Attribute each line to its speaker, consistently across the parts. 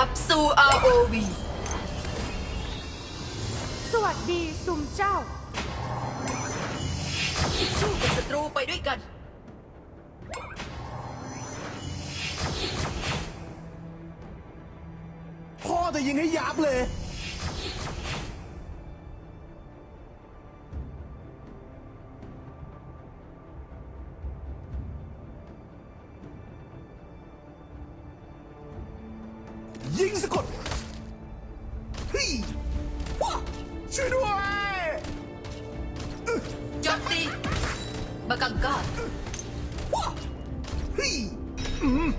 Speaker 1: รับสู่ ROV
Speaker 2: สวัสดีซุมเจ้า
Speaker 1: สู้กับศัตรูไปด้วยกัน
Speaker 3: พ่อจะยิงให้ยับเลย พี่ว้าช่วยด้วย
Speaker 1: จอมตีมากังกา
Speaker 3: ว้าพี่อืม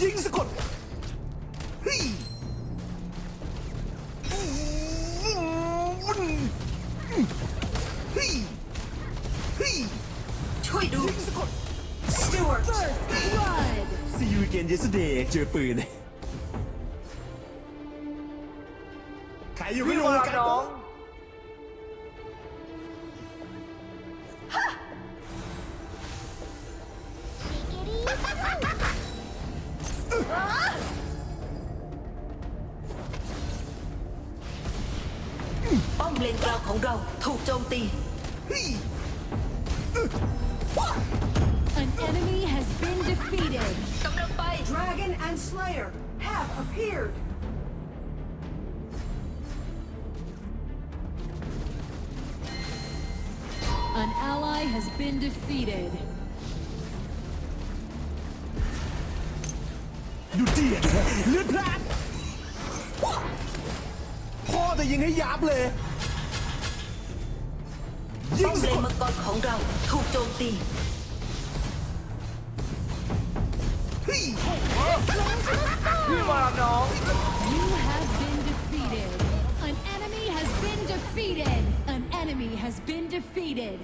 Speaker 3: ยิงสะกดพี่พี่พี่
Speaker 1: ช่วยดู
Speaker 3: ยิงสะกด See you again yesterday เจอปืน ก
Speaker 1: ลางของเราถูกโจมตี
Speaker 3: พี่
Speaker 4: An enemy has been defeated.
Speaker 1: กำลังไป
Speaker 2: Dragon and Slayer have appeared
Speaker 4: An ally has been defeated.
Speaker 3: อยู่เดียดเลือดพลาดพ่อจะยิงให้ยับเลย ยิ
Speaker 1: ป้องม
Speaker 3: สะ
Speaker 1: เล
Speaker 3: ก
Speaker 1: น
Speaker 3: ด
Speaker 1: มังกรของเราถูกโจมตี
Speaker 3: พี่
Speaker 4: You have been defeated. An enemy has been defeated. An enemy has been defeated.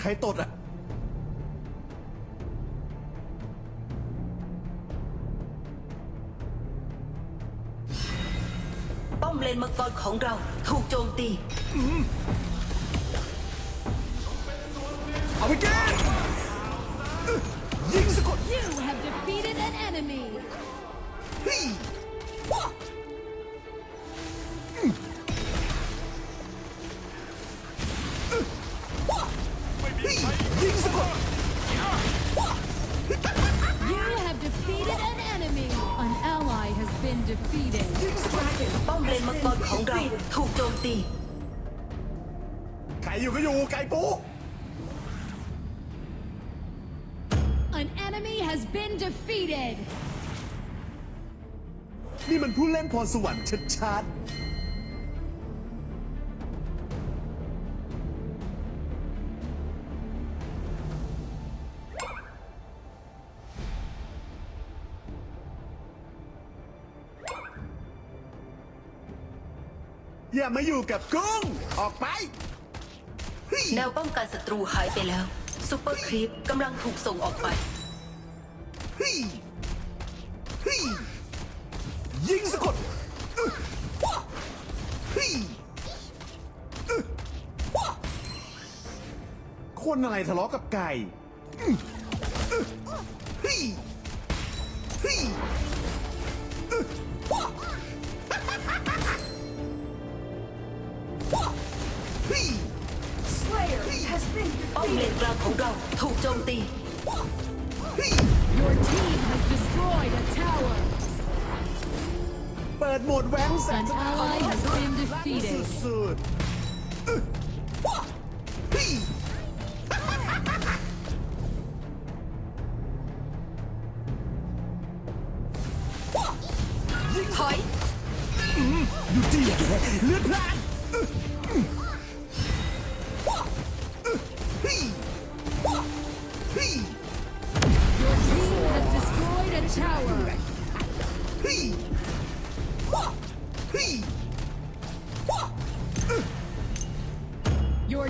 Speaker 3: ใครตดอะ
Speaker 1: นมังกรของเราถูกโจมตี
Speaker 3: เอาไปแก้ยิงสะกด
Speaker 4: You have defeated an enemy.
Speaker 3: พี่ว้า พ
Speaker 1: ร
Speaker 3: สวรรค์ชัดๆ อย่ามาอยู่กับกุ้ง ออกไปพี่
Speaker 1: แนวป้องกันศัตรูหายไปแล้วซูเปอร์ครีปกำลังถูกส่งออกไป
Speaker 3: พี่พี่ยิ งสะกดอึ๊ะว้าพี่อึ๊ะว้าคนอะไรทะเลาะกับไก่อึ๊ะอึ๊ะพี่พี่อึ๊ะว้าว้าพี่
Speaker 2: Slayer has been
Speaker 1: ป้อมเลนกลางของเราถูกโจมตี
Speaker 3: ว้าพี่
Speaker 4: Your team has destroyed a tower.
Speaker 3: เปิดโหมดแหวนแสง
Speaker 4: An ally has been defeated.
Speaker 3: สุดๆ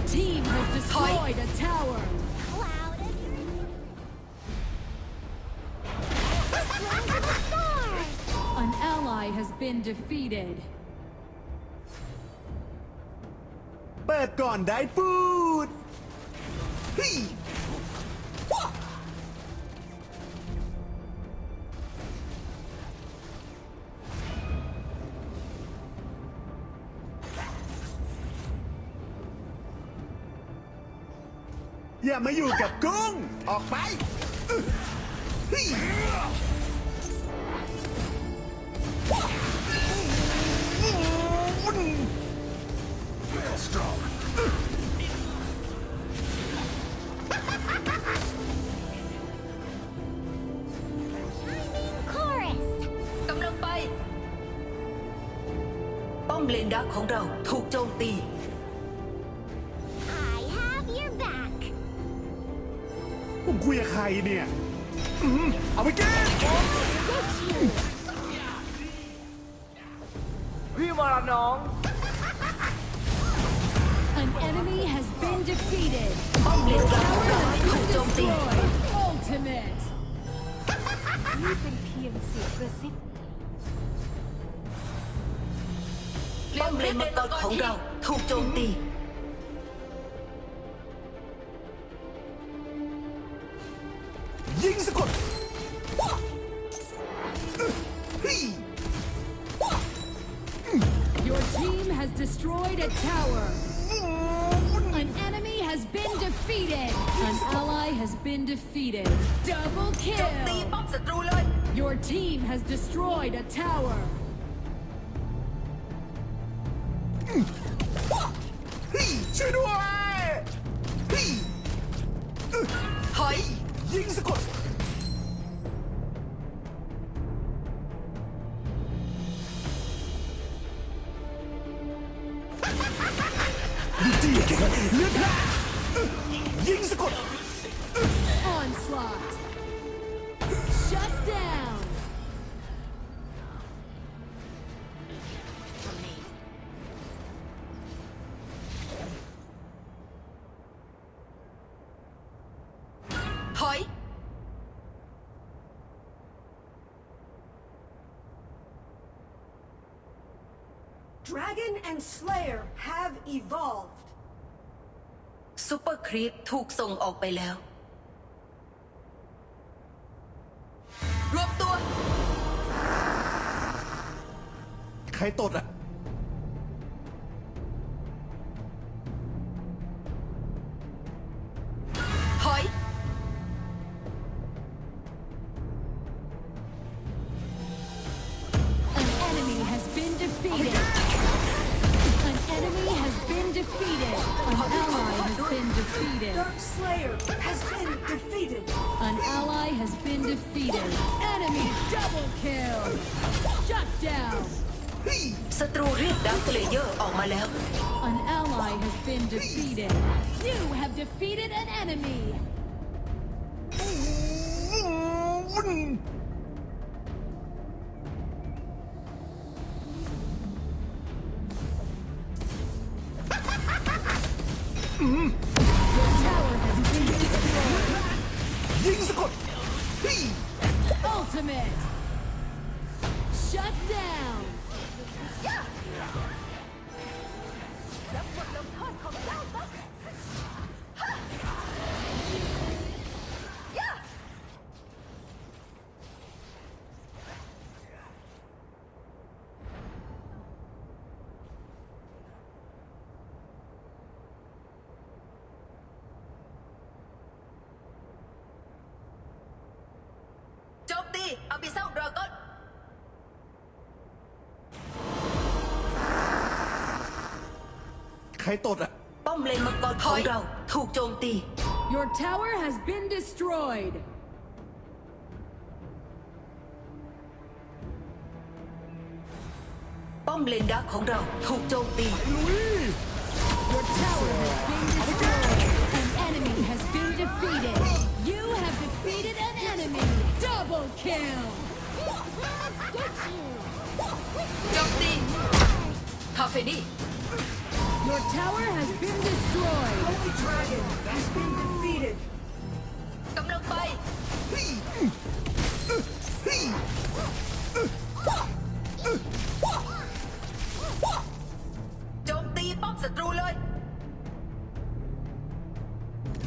Speaker 4: team has destroyed a tower. An ally has been defeated.
Speaker 3: เปิดก่อนได้ปูด อย่ามาอยู่กับกุ้ง ออกไปอึ๊ะเฮ้ย
Speaker 1: กำลังไป ป้อมเลนดักของเราถูกโจมตี
Speaker 3: ผมคุยกับใครเนี่ยอืมเอาไปแก้
Speaker 5: พี่มาละน้อง
Speaker 4: An enemy has been defeated.
Speaker 1: ป้อมเลนดักของ
Speaker 4: Tower
Speaker 1: เรา
Speaker 4: has
Speaker 1: ถูก
Speaker 4: been
Speaker 1: โจมตี
Speaker 4: destroyed. Ultimate.
Speaker 2: นี่เป็นเพียงเสียงกระซิบ
Speaker 1: ป้อมเลนมังกรของเราถูกโจมตี
Speaker 3: ยิงสะกดเฮ้ย
Speaker 4: Your team has destroyed a tower. An enemy has been defeated. An ally has been defeated. Double
Speaker 1: โจมตี
Speaker 4: kill.
Speaker 1: ป้อมศัตรูเลย
Speaker 4: Your team has destroyed a tower.
Speaker 3: เก่งเลือดพลาดยิงสะกด
Speaker 4: Onslaught. Shut down.
Speaker 1: ถอย
Speaker 2: Dragon and Slayer have evolved.
Speaker 1: ซูเปอร์ครีปถูกส่งออกไปแล้ว รวบตัว
Speaker 3: ใครตดอะ
Speaker 4: defeated.
Speaker 2: Dark Slayer has been defeated.
Speaker 4: An ally has been defeated. Enemy double kill. Shut down.
Speaker 3: เฮ้ย
Speaker 1: ศัตรูเรียกดักเลเยอร์ออกมาแล้ว
Speaker 4: An ally has been defeated. You have defeated an enemy.
Speaker 3: อื ใครตดอะ
Speaker 1: ป้อมเลนมังกรของเราถูกโจมตี
Speaker 4: Your tower has been destroyed.
Speaker 1: ป้อมเลนดักของเราถูกโจมตี
Speaker 3: ลุย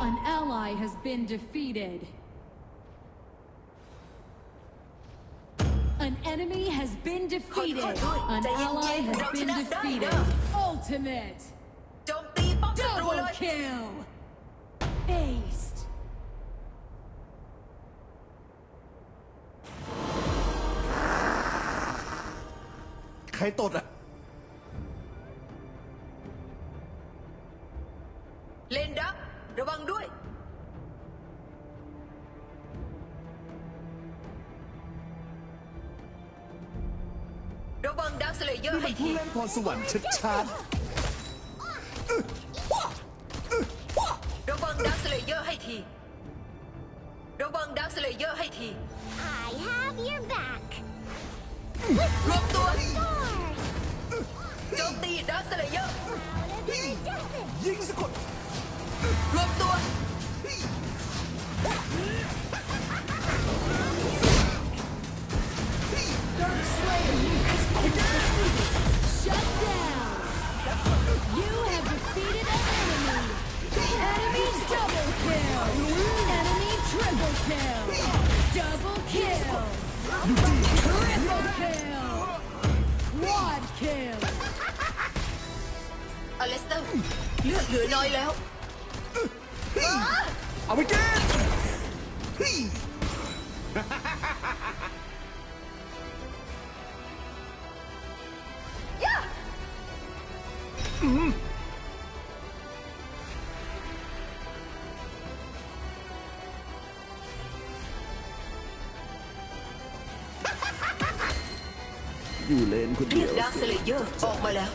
Speaker 4: An ally has been defeated. An enemy has been defeated. An ally has been defeated. Ultimate.
Speaker 1: โจมตีป้อมศัตรู
Speaker 4: Double
Speaker 1: เลย
Speaker 4: kill. Aced.
Speaker 3: ใครตดอะ
Speaker 1: เลนดัก ระวังด้วย ระวังดักสเลเยอ
Speaker 3: นี่
Speaker 1: ร์
Speaker 3: มั
Speaker 1: ให้
Speaker 3: นผู้
Speaker 1: ที
Speaker 3: เล่นพรสวรรค์ชัด
Speaker 1: ระวังดักสเลเยอร์ให้ที ระวังดักสเลเยอร์ให้ที
Speaker 6: I have your back!
Speaker 1: รวมตัว
Speaker 6: Stars!
Speaker 1: โจมตีดักสเลเยอร์
Speaker 6: Cloud of iridescence!
Speaker 3: ๆ ยิงสะกด
Speaker 1: รวมตัว อยู่
Speaker 3: เลนคน
Speaker 1: เรี
Speaker 3: เดี
Speaker 1: ย
Speaker 3: ย
Speaker 1: ก
Speaker 3: ว
Speaker 1: ดักสเลเยอร์ออกมาแล้ว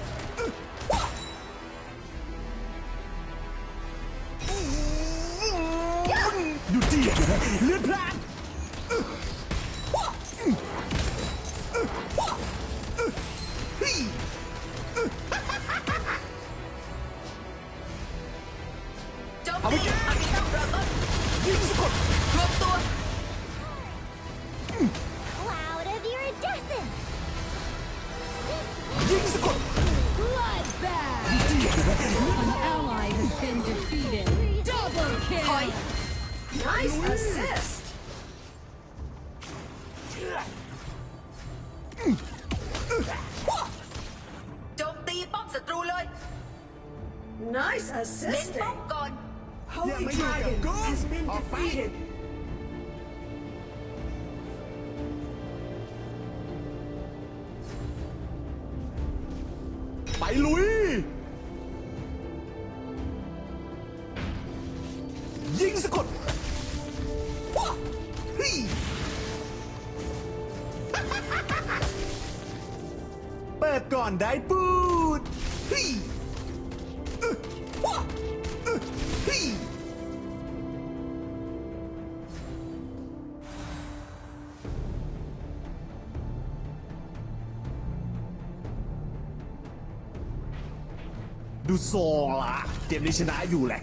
Speaker 1: โจมตีป้อมศัตรูเลย
Speaker 2: Nice
Speaker 1: เน้นป้อ
Speaker 2: assisting!
Speaker 1: มก่อน
Speaker 2: Holy Dragon has been defeated!
Speaker 3: เปิดก่อนได้ปูดฮ้ยเอ้อเอ้อเฮ้ยดูทรงละเกมนี้ชนะอยู่แหละ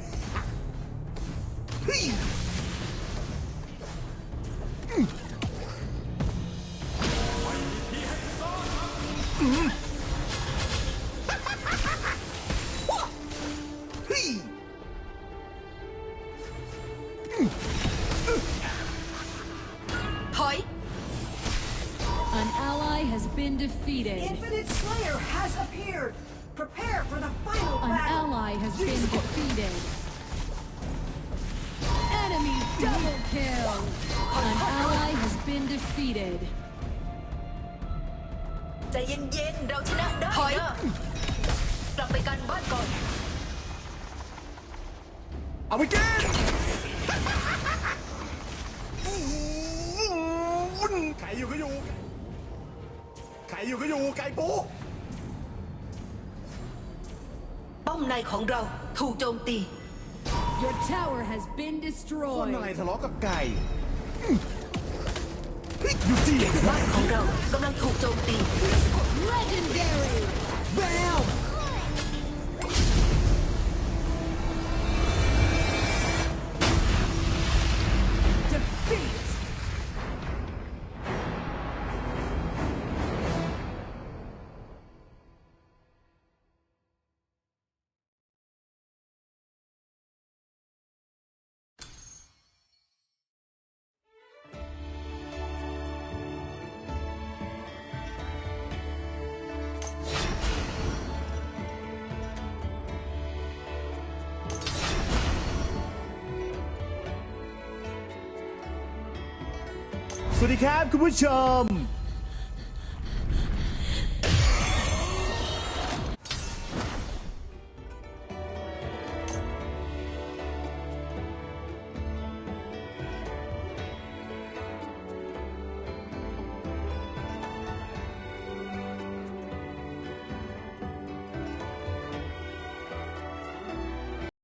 Speaker 3: เช
Speaker 1: นะได้นะกลับไปกันบ้านก่อน
Speaker 3: เอาไปกินใครอยู่ก็อยู่ใครอยู่ก็อยู่ไก่ปู
Speaker 1: ป้อมในของเราถูกโจมตี
Speaker 4: Your tower has been
Speaker 3: คนอะไร
Speaker 4: destroyed.
Speaker 3: ทะเลาะกับไก่เฮ้ยอยู่ที่
Speaker 1: บ้านของเรากำลังถูกโจมตี
Speaker 4: Legendary.
Speaker 3: แสวัสดีครับ คุณผู้ชม